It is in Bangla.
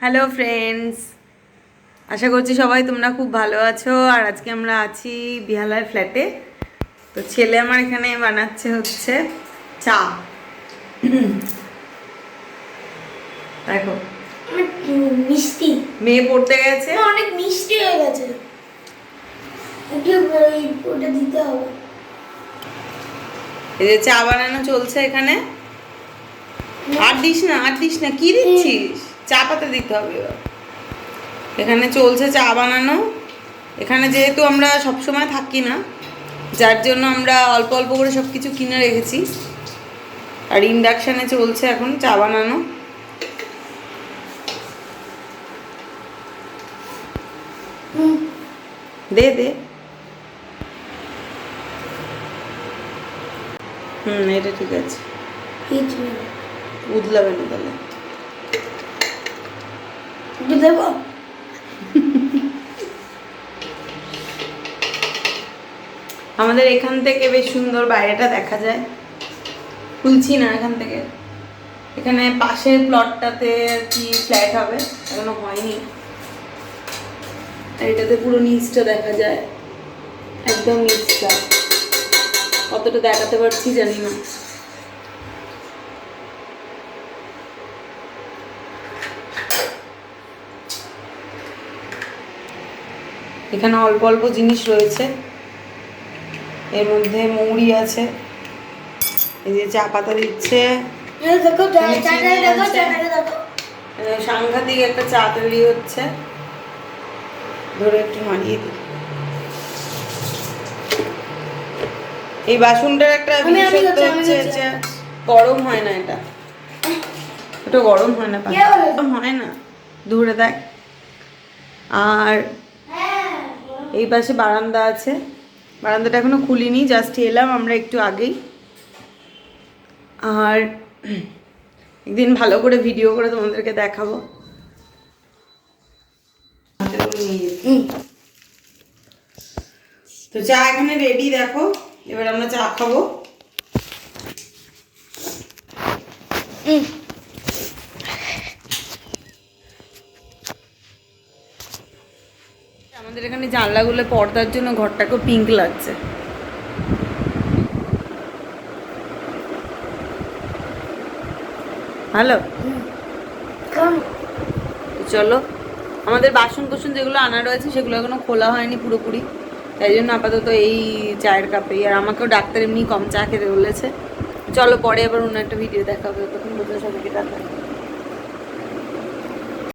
হ্যালো ফ্রেন্ডস আশা করছি সবাই তোমরা খুব ভালো আছো। আর আজকে আমরা আছি বিহালার ফ্ল্যাটে তো ছেলে আমার এখানে বানাচ্ছে হচ্ছে চা। দেখো। মিষ্টি। মেয়ে পড়তে গেছে। অনেক মিষ্টি হয়ে গেছে। ওটা দিতে হবে। এই যে চা বানানো চলছে এখানে। আর দিস না আর দিস না। কি দিচ্ছিস? চা পাতা দিতে হবে এখানে চলছে চা বানানো। এখানে যেহেতু আমরা সবসময় থাকি না যার জন্য আমরা অল্প অল্প করে সব কিছু কিনে রেখেছি। আর ইন্ডাকশানে চলছে এখন চা বানানো। দে দে। হুম এটা ঠিক আছে। উদলাবে না তাহলে। আমাদের এখান থেকে বেশ সুন্দর বাইরেটা দেখা যায়। খুলছি না এখান থেকে। এখানে পাশের প্লটটাতে কি ফ্ল্যাট হবে, এখনও হয়নি। আর এটাতে পুরো নিচটা দেখা যায়। একদম নিচটা। কতটা দেখাতে পারছি জানি না। এখানে অল্প অল্প জিনিস রয়েছে। এর মধ্যে মৌরি আছে। এই যে চা পাতা দিচ্ছে। সাংঘাতিক একটা চা তৈরি হচ্ছে। ধরে একটু মারিয়ে দিই। এই বাসনটার একটা বিশেষত্ব হচ্ছে যে গরম হয় না এটা। এটা গরম হয় না হয় না। ধরে দেখ। আর এই পাশে বারান্দা আছে। বারান্দাটা এখনও খুলিনি, জাস্ট এলাম আমরা একটু আগেই। আর একদিন ভালো করে ভিডিও করে তোমাদেরকে দেখাবো। তো চা এখানে রেডি দেখো। এবার আমরা চা খাব। আমাদের এখানে জানলাগুলো পর্দার জন্য ঘরটাকেও পিঙ্ক লাগছে। ভালো। তো চলো। আমাদের বাসন কোসন যেগুলো আনা রয়েছে সেগুলো এখনও খোলা হয়নি পুরোপুরি। তাই জন্য আপাতত এই চায়ের কাপেই। আর আমাকেও ডাক্তার এমনি কম চা খেতে বলেছে। চলো পরে আবার অন্য একটা ভিডিও দেখাবে তখন বোঝা সবাইকে টাটা